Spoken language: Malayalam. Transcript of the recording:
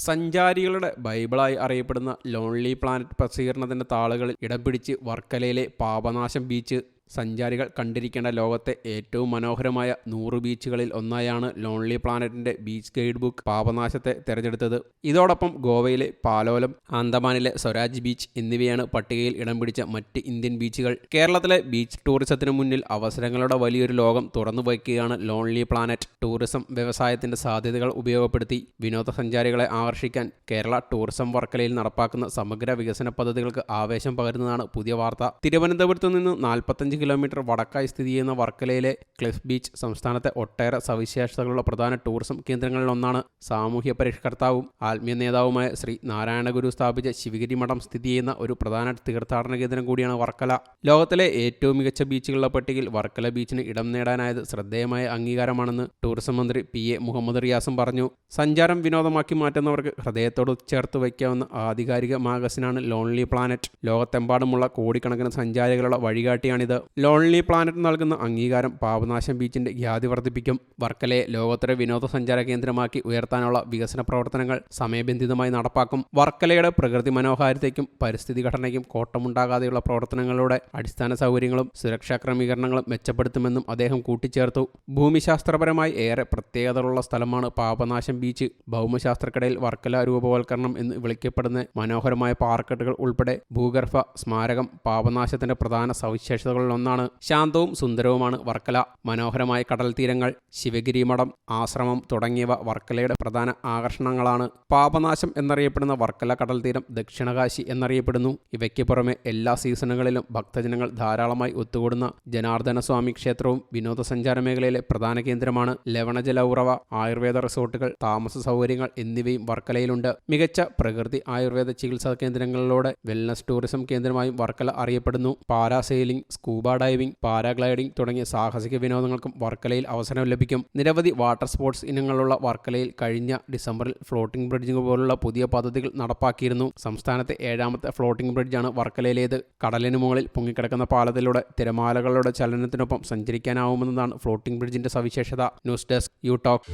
സഞ്ചാരികളുടെ ബൈബിളായി അറിയപ്പെടുന്ന ലോൺലി പ്ലാനറ്റ് പ്രസിദ്ധീകരണത്തിന്റെ താളുകളിൽ ഇടം പിടിച്ച് വർക്കലയിലെ പാപനാശം ബീച്ച് സഞ്ചാരികൾ കണ്ടിരിക്കേണ്ട ലോകത്തെ ഏറ്റവും മനോഹരമായ നൂറ് ബീച്ചുകളിൽ ഒന്നായാണ് ലോൺലി പ്ലാനറ്റിന്റെ ബീച്ച് ഗൈഡ് ബുക്ക് പാപനാശത്തെ തിരഞ്ഞെടുത്തത്. ഇതോടൊപ്പം ഗോവയിലെ പാലോലം ആന്തമാനിലെ സ്വരാജ് ബീച്ച് എന്നിവയാണ് പട്ടികയിൽ ഇടം പിടിച്ച മറ്റ് ഇന്ത്യൻ ബീച്ചുകൾ കേരളത്തിലെ ബീച്ച് ടൂറിസത്തിനു മുന്നിൽ അവസരങ്ങളുടെ വലിയൊരു ലോകം തുറന്നു വയ്ക്കുകയാണ് ലോൺലി പ്ലാനറ്റ് ടൂറിസം വ്യവസായത്തിന്റെ സാധ്യതകൾ ഉപയോഗപ്പെടുത്തി വിനോദസഞ്ചാരികളെ ആകർഷിക്കാൻ കേരള ടൂറിസം വർക്കലയിൽ നടപ്പാക്കുന്ന സമഗ്ര വികസന പദ്ധതികൾക്ക് ആവേശം പകരുന്നതാണ് പുതിയ വാർത്ത. തിരുവനന്തപുരത്ത് നിന്ന് നാൽപ്പത്തഞ്ച് കിലോമീറ്റർ വടക്കായി സ്ഥിതി ചെയ്യുന്ന വർക്കലയിലെ ക്ലിഫ് ബീച്ച് സംസ്ഥാനത്തെ ഒട്ടേറെ സവിശേഷതകളുള്ള പ്രധാന ടൂറിസം കേന്ദ്രങ്ങളിലൊന്നാണ് സാമൂഹ്യ പരിഷ്കർത്താവും ആത്മീയ നേതാവുമായ ശ്രീ നാരായണഗുരു സ്ഥാപിച്ച ശിവഗിരി മഠം സ്ഥിതി ചെയ്യുന്ന ഒരു പ്രധാന തീർത്ഥാടന കേന്ദ്രം കൂടിയാണ് വർക്കല. ലോകത്തിലെ ഏറ്റവും മികച്ച ബീച്ചുകളുടെ പട്ടികയിൽ വർക്കല ബീച്ചിന് ഇടം നേടാനായത് ശ്രദ്ധേയമായ അംഗീകാരമാണെന്ന് ടൂറിസം മന്ത്രി പി എ മുഹമ്മദ് റിയാസും പറഞ്ഞു. സഞ്ചാരം വിനോദമാക്കി മാറ്റുന്നവർക്ക് ഹൃദയത്തോട് ചേർത്ത് വയ്ക്കാവുന്ന ആധികാരിക മാഗസിനാണ് ലോൺലി പ്ലാനറ്റ്. ലോകത്തെമ്പാടുമുള്ള കോടിക്കണക്കിന് സഞ്ചാരികളുടെ വഴികാട്ടിയാണിത്. ലോൺലി പ്ലാനറ്റ് നൽകുന്ന അംഗീകാരം പാപനാശം ബീച്ചിന്റെ ഖ്യാതി വർദ്ധിപ്പിക്കും. വർക്കലയെ ലോകോത്തര വിനോദസഞ്ചാര കേന്ദ്രമാക്കി ഉയർത്താനുള്ള വികസന പ്രവർത്തനങ്ങൾ സമയബന്ധിതമായി നടപ്പാക്കും. വർക്കലയുടെ പ്രകൃതി മനോഹാരിതയ്ക്കും പരിസ്ഥിതി ഘടനയ്ക്കും കോട്ടമുണ്ടാകാതെയുള്ള പ്രവർത്തനങ്ങളുടെ അടിസ്ഥാന സൗകര്യങ്ങളും സുരക്ഷാ ക്രമീകരണങ്ങളും മെച്ചപ്പെടുത്തുമെന്നും അദ്ദേഹം കൂട്ടിച്ചേർത്തു. ഭൂമിശാസ്ത്രപരമായി ഏറെ പ്രത്യേകതകളുള്ള സ്ഥലമാണ് പാപനാശം ബീച്ച്. ഭൗമശാസ്ത്രക്കിടയിൽ വർക്കല രൂപവൽക്കരണം എന്ന് വിളിക്കപ്പെടുന്ന മനോഹരമായ പാർക്കെട്ടുകൾ ഉൾപ്പെടെ ഭൂഗർഭ സ്മാരകം പാപനാശത്തിന്റെ പ്രധാന സവിശേഷതകളിലൊന്നാണ് ശാന്തവും സുന്ദരവുമാണ് വർക്കല. മനോഹരമായ കടൽ തീരങ്ങൾ ശിവഗിരി മഠം ആശ്രമം തുടങ്ങിയവ വർക്കലയുടെ പ്രധാന ആകർഷണങ്ങളാണ്. പാപനാശം എന്നറിയപ്പെടുന്ന വർക്കല കടൽ തീരം ദക്ഷിണകാശി എന്നറിയപ്പെടുന്നു. ഇവയ്ക്ക് പുറമെ എല്ലാ സീസണുകളിലും ഭക്തജനങ്ങൾ ധാരാളമായി ഒത്തുകൂടുന്ന ജനാർദ്ദന സ്വാമി ക്ഷേത്രവും വിനോദസഞ്ചാര മേഖലയിലെ പ്രധാന കേന്ദ്രമാണ്. ലവണജല ഉറവ ആയുർവേദ റിസോർട്ടുകൾ താമസ സൗകര്യങ്ങൾ എന്നിവയും വർക്കലയിലുണ്ട്. മികച്ച പ്രകൃതി ആയുർവേദ ചികിത്സാ കേന്ദ്രങ്ങളിലൂടെ വെൽനസ് ടൂറിസം കേന്ദ്രമായും വർക്കല അറിയപ്പെടുന്നു. പാരാസെയിലിംഗ് സ്കൂബ ഡൈവിംഗ് പാരാഗ്ലൈഡിംഗ് തുടങ്ങിയ സാഹസിക വിനോദങ്ങൾക്കും വർക്കലയിൽ അവസരം ലഭിക്കും. നിരവധി വാട്ടർ സ്പോർട്സ് ഇനങ്ങളുള്ള വർക്കലയിൽ കഴിഞ്ഞ ഡിസംബറിൽ ഫ്ലോട്ടിംഗ് ബ്രിഡ്ജിംഗ് പോലുള്ള പുതിയ പദ്ധതികൾ നടപ്പാക്കിയിരുന്നു. സംസ്ഥാനത്തെ ഏഴാമത്തെ ഫ്ലോട്ടിംഗ് ബ്രിഡ്ജാണ് വർക്കലയിലേത്. കടലിന് മുകളിൽ പൊങ്ങിക്കിടക്കുന്ന പാലത്തിലൂടെ തിരമാലകളുടെ ചലനത്തിനൊപ്പം സഞ്ചരിക്കാനാവുമെന്നതാണ് ഫ്ലോട്ടിംഗ് ബ്രിഡ്ജിന്റെ സവിശേഷത. News desk you talk.